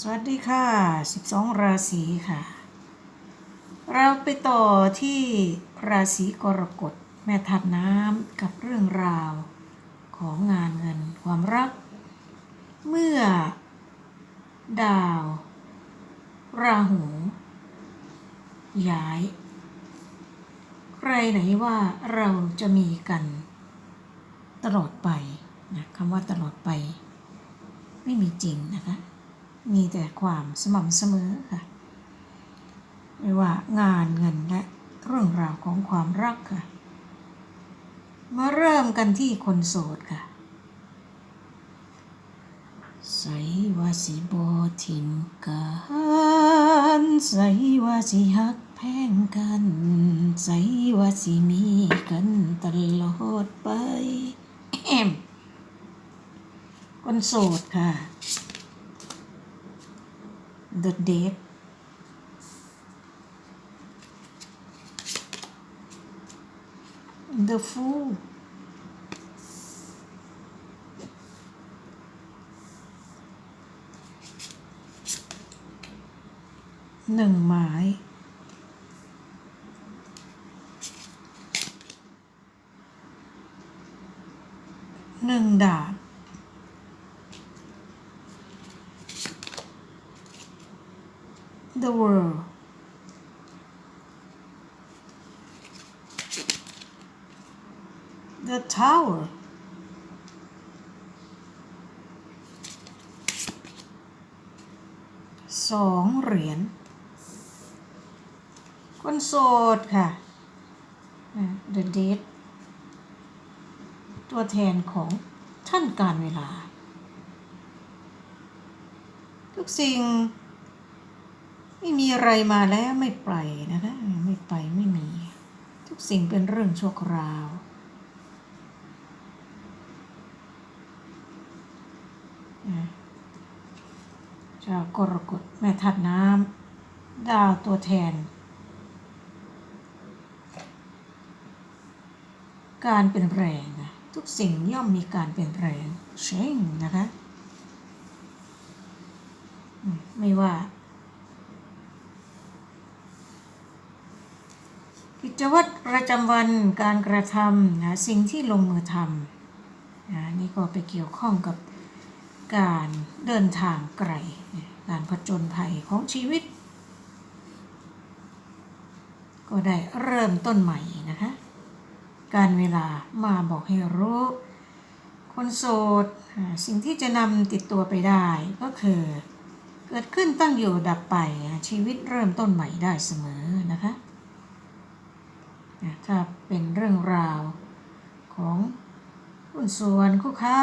สวัสดีค่ะ 12 ราศีค่ะ เราไปต่อที่ราศีกรกฎแม่ทัดน้ำกับเรื่องราวของงานเงินความรัก เมื่อ ดาว ราหู ย้าย ใครไหนว่าเราจะมีกัน ตลอดไปนะคำว่าตลอดไป ไม่มีจริงนะคะ มีแต่ความสม่ำเสมอค่ะ ไม่ว่างานเงินและเรื่องราวของความรักค่ะ มาเริ่มกันที่คนโสดค่ะใส่ว่าสิบอทิมกันใส่ว่าสิฮักแพงกันใส่ว่าสิมีกันตลอดไปคนโสดค่ะ The Dead เ The Fool หนึ่ งไม้หนึ่งดาบ The World 'The Tower สองเหรียญคนโสดค่ะ The Dead ตัวแทนของท่านการเวลา ทุกสิ่ง ไม่มีอะไรมาแล้วไม่ไปนะคะไม่ไปไม่มี ทุกสิ่งเป็นเรื่องชั่วคราวจ้ากรกฎแม่ทัดน้ำดาวตัวแทน การเปลี่ยนแปลงนะทุกสิ่งย่อมมีการเปลี่ยนแปลงเช่งนะคะ ไม่ว่า กิจวัตรประจำวันการกระทำนะสิ่งที่ลงมือทำนะนี่ก็ไปเกี่ยวข้องกับการเดินทางไกล การผจญภัยของชีวิต ก็ได้เริ่มต้นใหม่นะคะ การเวลามาบอกให้รู้ คนโสดสิ่งที่จะนำติดตัวไปได้ก็คือ เกิดขึ้นตั้งอยู่ดับไปชีวิตเริ่มต้นใหม่ได้เสมอนะคะ ถ้าเป็นเรื่องราวของหุ้นส่วนคู่ค้า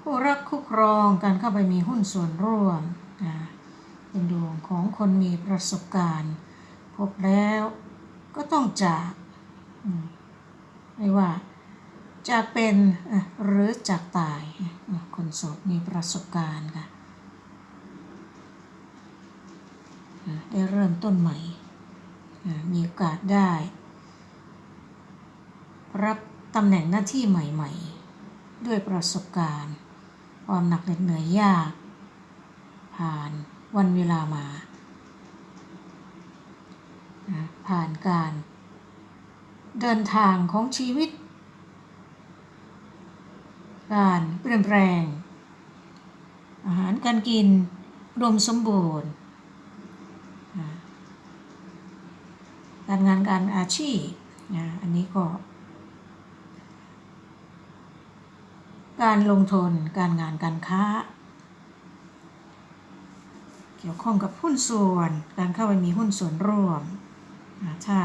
คู่รักคู่ครองการเข้าไปมีหุ้นส่วนร่วมเป็นดวงของคนมีประสบการณ์ พบแล้วก็ต้องจากไม่ว่าจะเป็นหรือจากตาย คนโสดมีประสบการณ์ค่ะได้เริ่มต้นใหม่ มีโอกาสได้ รับตำแหน่งหน้าที่ใหม่ ๆ ด้วยประสบการณ์ ความหนักเหน็ดเหนื่อยยาก ผ่านวันเวลามา ผ่านการเดินทางของชีวิต การเปลี่ยนแปลง อาหารการกินรวมสมบูรณ์ การงานการอาชีพ อันนี้ก็ การลงทุนการงานการค้า เกี่ยวข้องกับหุ้นส่วน การเข้าไปมีหุ้นส่วนร่วมถ้า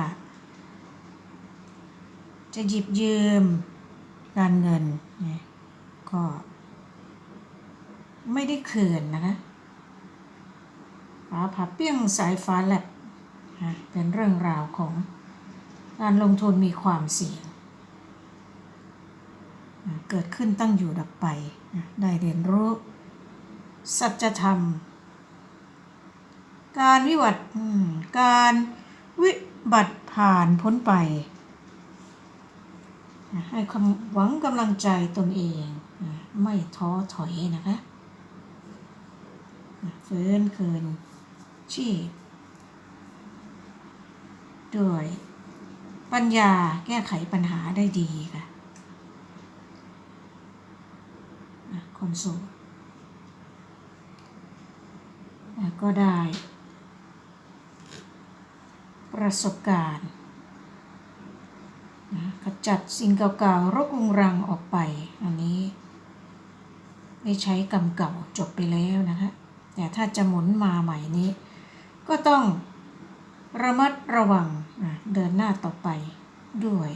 จะหยิบยืมการเงินเนี่ยก็ไม่ได้คืนนะคะฟ้าผ่าเปี้ยงสายฟ้าแลบนะเป็นเรื่องราวของการลงทุนมีความเสี่ยง เกิดขึ้นตั้งอยู่ดับไป ได้เรียนรู้ สัจธรรม การวิวัตรอืมการวิบัติผ่านพ้นไป ให้ความหวังกำลังใจตนเอง ไม่ท้อถอยนะคะนะฝฟื้นคืนชีพด้วยปัญญาแก้ไขปัญหาได้ดีค่ะ อะคนโสูก็ได้ ประสบการณ์นะขจัดสิ่งเก่าๆรกรุงรังออกไป อันนี้ได้ใช้กรรมเก่าจบไปแล้วนะคะแต่ถ้าจะหมุนมาใหม่นี้ ก็ต้องระมัดระวังนะเดินหน้าต่อไปด้วย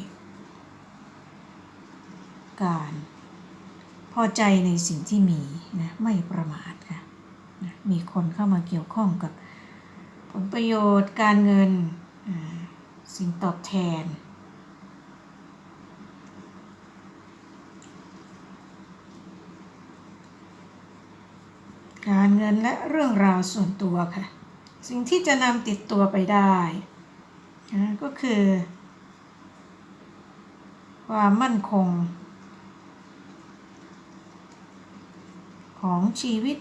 การ พอใจในสิ่งที่มีนะไม่ประมาทค่ะนะมีคนเข้ามาเกี่ยวข้องกับผลประโยชน์การเงินสิ่งตอบแทน การเงินและเรื่องราวส่วนตัวค่ะ สิ่งที่จะนำติดตัวไปได้นะก็คือ ความมั่นคง ของชีวิต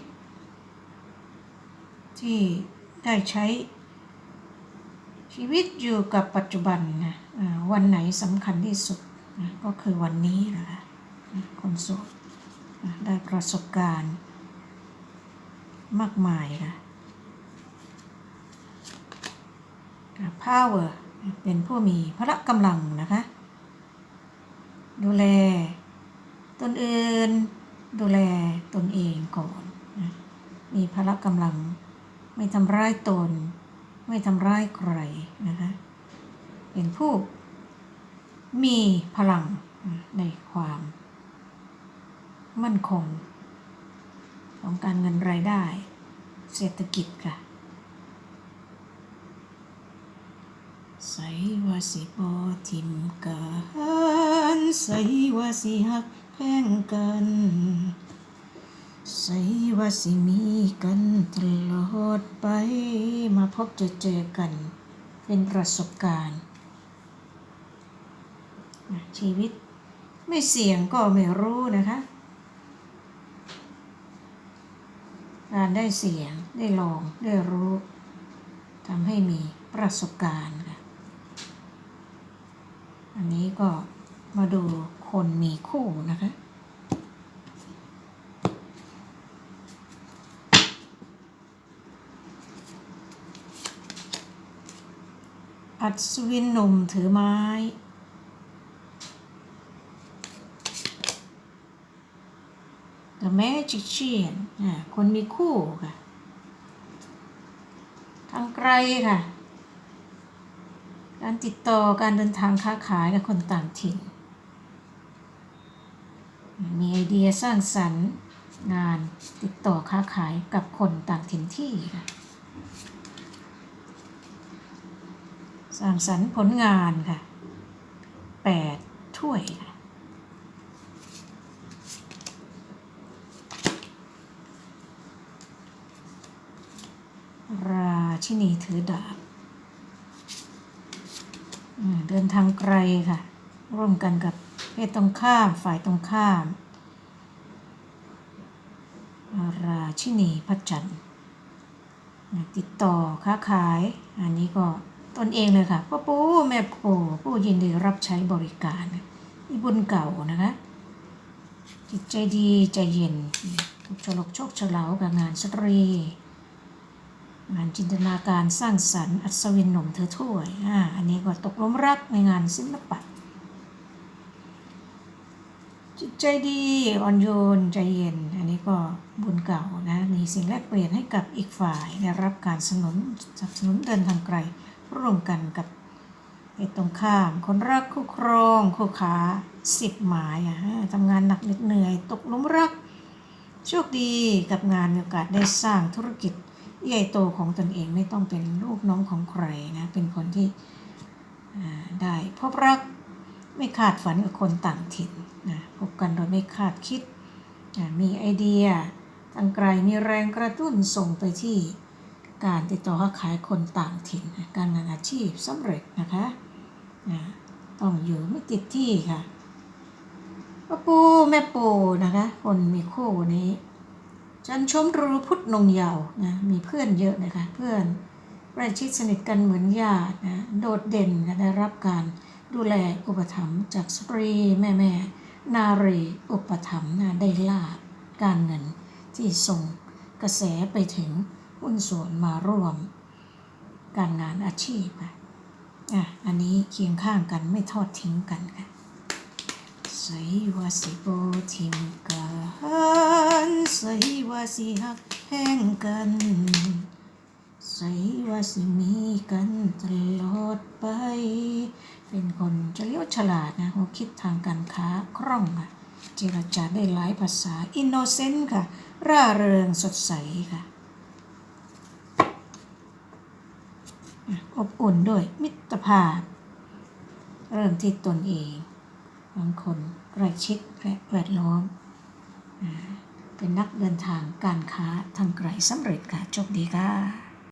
ที่ได้ใช้ ชีวิตอยู่กับปัจจุบันนะวันไหนสำคัญที่สุดนะก็คือวันนี้แหละคะนะคนโสดได้ประสบการณ์ มากมายค่ะ power เป็นผู้มีพละกำลังนะคะ ดูแลตนอื่น ดูแลตนเองก่อนนะมีพละกำลัง ไม่ทำร้ายตน ไม่ทำร้ายใครนะคะเป็นผู้มีพลังในความมั่นคง ของการเงินรายได้ เศรษฐกิจค่ะใส่ว่าสิบอทิมกันใส่ว่าสิหัก แพงกัน ใส่ว่าสิมีกันตลอดไป มาพบเจอเจอกัน เป็นประสบการณ์ ชีวิตไม่เสี่ยงก็ไม่รู้นะคะการได้เสียงได้ลองได้รู้ทำให้มีประสบการณ์ค่ะ อันนี้ก็ มาดูคนมีคู่นะคะ อัศวินหนุ่มถือไม้ The Magician อ่าคนมีคู่ค่ะ ทางไกลค่ะ การติดต่อการเดินทางค้าขายกับคนต่างถิ่น มีไอเดียสร้างสรรค์งานติดต่อค้าขายกับคนต่างถิ่นที่ สร้างสรรค์ผลงานค่ะแปดถ้วยค่ะราชินีถือดาบเดินทางไกลค่ะ ร่วมกันกับเพศตรงข้ามฝ่ายตรงข้าม ราชินีพระจันทร์ติดต่อค้าขาย อันนี้ก็ตนเองเลยค่ะพ่อปู่แม่ปู่ผู้ยินดีรับใช้บริการมีบุญเก่านะคะ จิตใจดีใจเย็นถูกฉลกโชคเฉลากับงานสตรี งานจินตนาการสร้างสรรค์อัศวินหนุ่มเธอถ้วยอ่าอันนี้ก็ตกลุมรักในงานศิลปะ จิตใจดีอ่อนโยนใจเย็น อันนี้ก็บุญเก่านะมีสิ่งแลกเปลี่ยนให้กับอีกฝ่ายได้รับการสนับสนุนสนับสนุนเดินทางไกลร่วมกันกับไอ้ตรงข้าม คนรักคู่ครองคู่ค้าสิบหมายอะทำงานหนักเหน็ดเหนื่อย ตกลุมรัก โชคดีกับงานมีโอกาสได้สร้างธุรกิจใหญ่โตของตนเองไม่ต้องเป็นลูกน้องของใครนะเป็นคนที่ได้พบรักไม่คาดฝันกับคนต่างถิ่น ยไม่คาดคิด มีไอเดียทางไกลมีแรงกระตุ้นส่งไปที่การติดต่อค้าขายคนต่างถิ่น การงานอาชีพสำเร็จนะคะต้องอยู่ไม่ติดที่ค่ะพ่อปูแม่ปูนะคะ คนมีคู่นี้ จันชมรูพุทธนงเยาว์นะมีเพื่อนเยอะนะคะเพื่อนใกล้ชิดสนิทกันเหมือนญาตินะโดดเด่นนะได้รับการดูแลอุปถัมภ์จากสตรีแม่แม่ นารีอุปถัมภ์นะได้ลาบการเงินที่ส่งกระแสไปถึงหุ้นส่วนมาร่วม การงานอาชีพอะอันนี้เคียงข้างกันไม่ทอดทิ้งกันค่ะใส่ว่าสิโบทิมกันใส่ว่าสิหักแห้งกันใส่ว่าสิมีกันตลอดไป เป็นคนเฉลียวฉลาดนะหัวคิดทางการค้าคล่องค่ะ เจรจาได้หลายภาษาอินโนเซนต์ค่ะ ร่าเริงสดใสค่ะ อบอุ่นด้วยมิตรภาพ เริ่มที่ตนเองบางคนใกล้ชิดและแวดล้อม เป็นนักเดินทางการค้าทางไกลสำเร็จค่ะโชคดีค่ะ